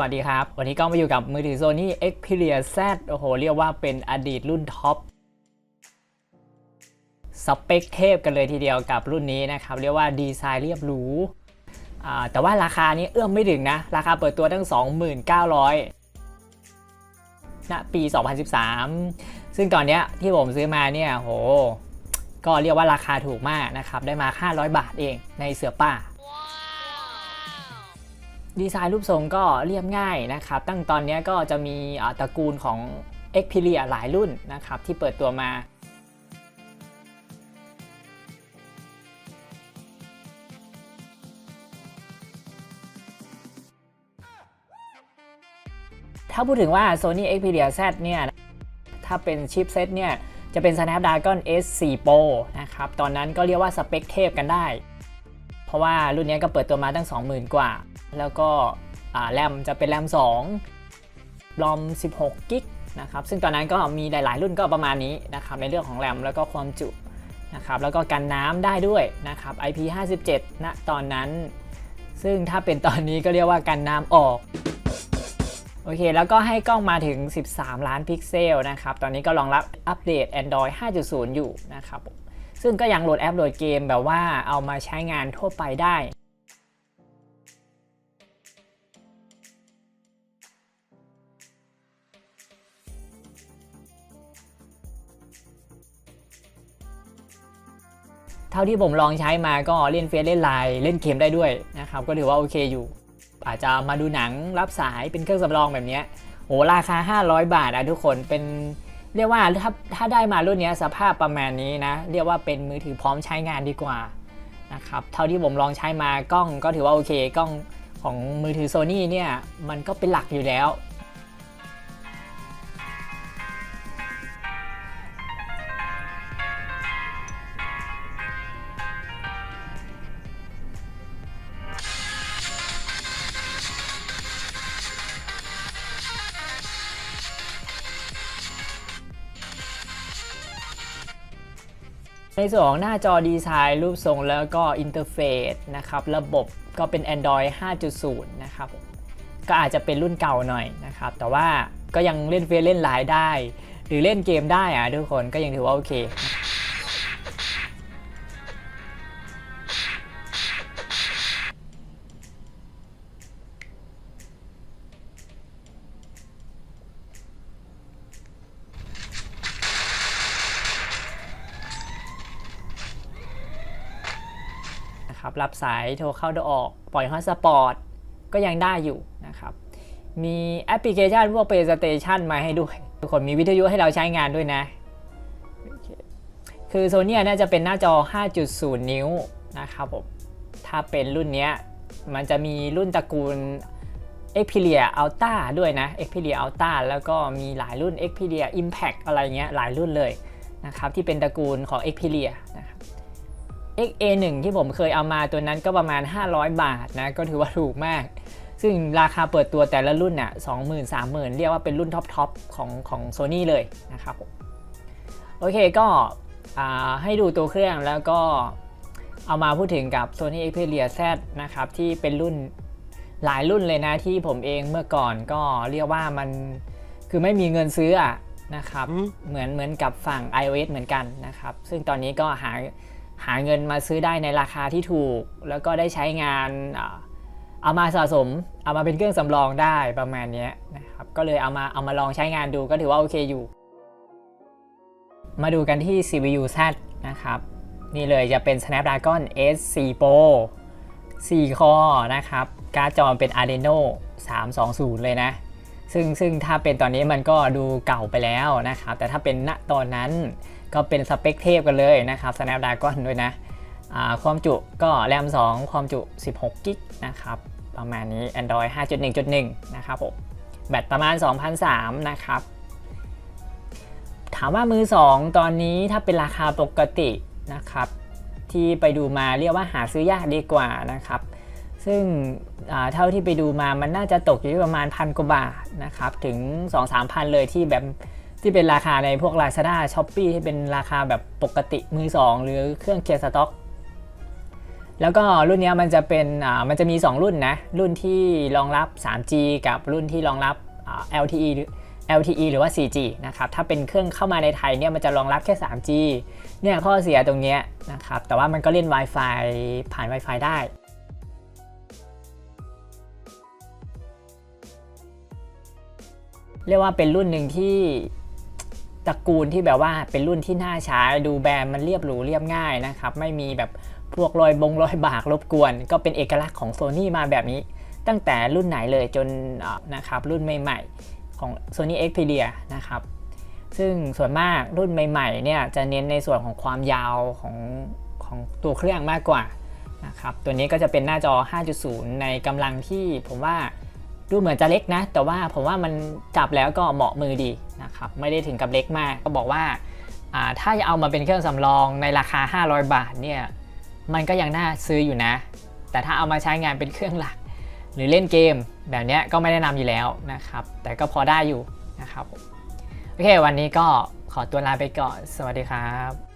วัสดีครับ วันนี้ก็มาอยู่กับมือถือ Sony Xperia Z โอ้โห เรียกว่าเป็นอดีตรุ่นท็อปสเปคเทพกันเลยทีเดียวกับรุ่นนี้นะครับ เรียกว่าดีไซน์เรียบหรูแต่ว่าราคานี้เอื้อมไม่ถึงนะ ราคาเปิดตัวตั้ง 29,000ณปี 2013 ซึ่งตอนนี้ที่ผมซื้อมาเนี่ยโห ก็เรียกว่าราคาถูกมากนะครับ ได้มา 500 บาทเองในเสือป่า ดีไซน์รูปทรงก็เรียบง่ายนะครับ ตั้งตอนนี้ก็จะมีตระกูลของ Xperia หลายรุ่นนะครับที่เปิดตัวมาถ้าพูดถึงว่า Sony Xperia Z เนี่ยถ้าเป็นชิปเซตเนี่ยจะเป็น Snapdragon S4 Pro นะครับ ตอนนั้นก็เรียกว่าสเปคเทพกันได้ เพราะว่ารุ่นนี้ก็เปิดตัวมาตั้ง 20,000 กว่า แล้วก็แรมจะเป็นแรม2รอม 16 กิกนะครับ ซึ่งตอนนั้นก็มีหลาย ๆ รุ่นก็ประมาณนี้นะครับ ในเรื่องของแรมแล้วก็ความจุนะครับ แล้วก็กันน้ำได้ด้วยนะครับ IP57 ณตอนนั้น ซึ่งถ้าเป็นตอนนี้ก็เรียกว่ากันน้ำออก โอเค แล้วก็ให้กล้องมาถึง 13 ล้านพิกเซลนะครับ ตอนนี้ก็รองรับอัปเดต Android 5.0 อยู่นะครับ ซึ่งก็ยังโหลดแอปโหลดเกมแบบว่าเอามาใช้งานทั่วไปได้ เท่าที่ผมลองใช้มาก็เล่นเฟซเล่นไลน์เล่นเกมได้ด้วยนะครับก็ถือว่าโอเคอยู่ อาจจะมาดูหนังรับสายเป็นเครื่องสำรองแบบนี้ยโหราคา 500 บาทอะทุกคนเป็นเรียกว่าถ้าถ้าได้มารุ่นนี้สภาพประมาณนี้นะ เรียกว่าเป็นมือถือพร้อมใช้งานดีกว่านะครับเท่าที่ผมลองใช้มากล้องก็ถือว่าโอเคกล้องของมือถือ Sony เนี่ยมันก็เป็นหลักอยู่แล้ว ในส่วนของหน้าจอดีไซน์รูปทรงแล้วก็อินเทอร์เฟซนะครับระบบก็เป็น Android 5.0 นะครับก็อาจจะเป็นรุ่นเก่าหน่อยนะครับ แต่ว่าก็ยังเล่นเฟซเล่นไลน์ได้ หรือเล่นเกมได้อะทุกคนก็ยังถือว่าโอเค นะครับ รับสายโทรเข้าโทรออก ปล่อยฮอตสปอร์ตก็ยังได้อยู่นะครับ มีแอปพลิเคชันพวก PlayStation มาให้ด้วย ทุกคนมีวิทยุให้เราใช้งานด้วยนะคคือโซเนียน่าจะเป็นหน้าจอ 5.0 นิ้วนะครับผม ถ้าเป็นรุ่นนี้มันจะมีรุ่นตระกูล Xperia Ultra ด้วยนะ Xperia Ultra แล้วก็มีหลายรุ่น Xperia Impact อะไรเงี้ยหลายรุ่นเลยนะครับที่เป็นตระกูลของ Xperia นะครับ XA1 ที่ผมเคยเอามาตัวนั้นก็ประมาณ 500 บาทนะก็ถือว่าถูกมาก ซึ่งราคาเปิดตัวแต่ละรุ่นน่ะ20,000 30,000เรียกว่าเป็นรุ่นท็อปทอปของของโซนี่เลยนะครับผมโอเคก็อ่าให้ดูตัวเครื่องแล้วก็เอามาพูดถึงกับ Sony Xperia Z นะครับที่เป็นรุ่นหลายรุ่นเลยนะที่ผมเองเมื่อก่อนก็เรียกว่ามันคือไม่มีเงินซื้ออะนะครับเหมือนเหมือนกับฝั่ง iOS เหมือนกันนะครับ ซึ่งตอนนี้ก็หา หาเงินมาซื้อได้ในราคาที่ถูก แล้วก็ได้ใช้งานเอามาสะสม เอามาเป็นเครื่องสำรองได้ประมาณนี้นะครับก็เลยเอามาเอามาลองใช้งานดูก็ถือว่าโอเคอยู่ มาดูกันที่ CPU Z นะครับ นี่เลยจะเป็น Snapdragon S4 Pro 4 คอนะครับ การ์ดจอเป็น Adreno 320 เลยนะ ซึ่งซึ่งถ้าเป็นตอนนี้มันก็ดูเก่าไปแล้วนะครับ แต่ถ้าเป็นณตอนนั้น ก็เป็นสเปคเทพกันเลยนะครับ Snapdragon ด้วยนะความจุก็แรม 2 ความจุ 16กิกนะครับ ประมาณนี้ Android 5.1.1 นะครับผม แบตประมาณ 2,003นะครับ ถามว่ามือ 2 ตอนนี้ถ้าเป็นราคาปกตินะครับ ที่ไปดูมาเรียกว่าหาซื้อยากดีกว่านะครับ ซึ่งเท่าที่ไปดูมามันน่าจะตกอยู่ที่ประมาณพันกว่าบาทนะครับ ถึง2-3พันเลยที่แบบ ที่เป็นราคาในพวก Lazada s h o p e e ที่เป็นราคาแบบปกติมือ 2 หรือเครื่องเคลียร์สต็อกแล้วก็รุ่นนี้มันจะเป็นมันจะมี 2 รุ่นนะ รุ่นที่รองรับ 3G กับรุ่นที่รองรับ LTE LTE หรือว่า 4G นะครับ ถ้าเป็นเครื่องเข้ามาในไทยเนี่ยมันจะรองรับแค่ 3G เนี่ยข้อเสียตรงนี้นะครับ แต่ว่ามันก็เล่น Wi-Fi ผ่าน Wi-Fi ได้ เรียกว่าเป็นรุ่นหนึ่งที่ ตระกูลที่แบบว่าเป็นรุ่นที่น่าใช้ดูแบรนด์มันเรียบหรูเรียบง่ายนะครับ ไม่มีแบบพวกรอยบงรอยบากรบกวน ก็เป็นเอกลักษณ์ของ Sony มาแบบนี้ ตั้งแต่รุ่นไหนเลยจนนะครับรุ่นใหม่ๆของ Sony Xperia นะครับซึ่งส่วนมากรุ่นใหม่ๆเนี่ยจะเน้นในส่วนของความยาวของของตัวเครื่องมากกว่านะครับตัวนี้ก็จะเป็นหน้าจอ 5.0 ในกำลังที่ผมว่า ดูเหมือนจะเล็กนะ แต่ว่าผมว่ามันจับแล้วก็เหมาะมือดีนะครับไม่ได้ถึงกับเล็กมาก ก็บอกว่าอ่าถ้าจะเอามาเป็นเครื่องสำรองในราคา 500 บาทเนี่ยมันก็ยังน่าซื้ออยู่นะ แต่ถ้าเอามาใช้งานเป็นเครื่องหลัก หรือเล่นเกมแบบนี้ก็ไม่แนะนำอยู่แล้วนะครับ แต่ก็พอได้อยู่นะครับโอเค วันนี้ก็ขอตัวลาไปก่อน สวัสดีครับ